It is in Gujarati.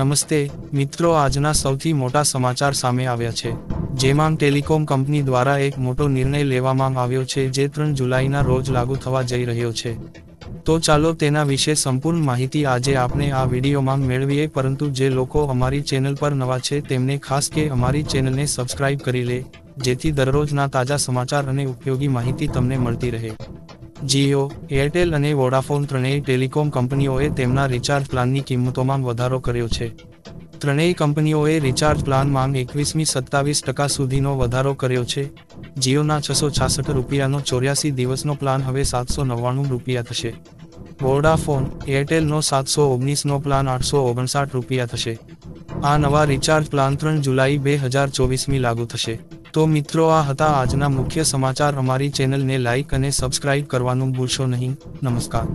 નમસ્તે, મિત્રો આજના સૌથી મોટા સમાચાર સામે આવ્યા છે. જેમાં ટેલિકોમ કંપની દ્વારા એક મોટો નિર્ણય લેવામાં આવ્યો છે જે ત્રણ જુલાઈના રોજ લાગુ થવા જઈ રહ્યો છે. તો ચાલો તેના વિશે સંપૂર્ણ માહિતી આજે આપણે આ વિડીયોમાં મેળવીએ, પરંતુ જે લોકો અમારી ચેનલ પર નવા છે તેમને ખાસ કે અમારી ચેનલને સબસ્ક્રાઇબ કરી લે, જેથી દરરોજના તાજા સમાચાર અને ઉપયોગી માહિતી તમને મળતી રહે. જીઓ, એરટેલ અને વોડાફોન ત્રણેય ટેલિકોમ કંપનીઓએ તેમના રિચાર્જ પ્લાનની કિંમતોમાં વધારો કર્યો છે. ત્રણેય કંપનીઓએ રિચાર્જ પ્લાનમાં એકવીસમી સત્તાવીસ ટકા સુધીનો વધારો કર્યો છે. જીઓના છસો છાસઠ રૂપિયાનો ચોર્યાસી દિવસનો પ્લાન હવે સાતસો નવ્વાણું રૂપિયા થશે. વોડાફોન, એરટેલનો સાતસો ઓગણીસનો પ્લાન આઠસો ઓગણસાઠ રૂપિયા થશે. આ નવા રિચાર્જ પ્લાન ત્રણ જુલાઈ બે હજાર ચોવીસમી લાગુ થશે. તો મિત્રો આ હતા આજના મુખ્ય સમાચાર. અમારી ચેનલને લાઇક અને સબસ્ક્રાઇબ કરવાનું ભૂલશો નહીં. નમસ્કાર.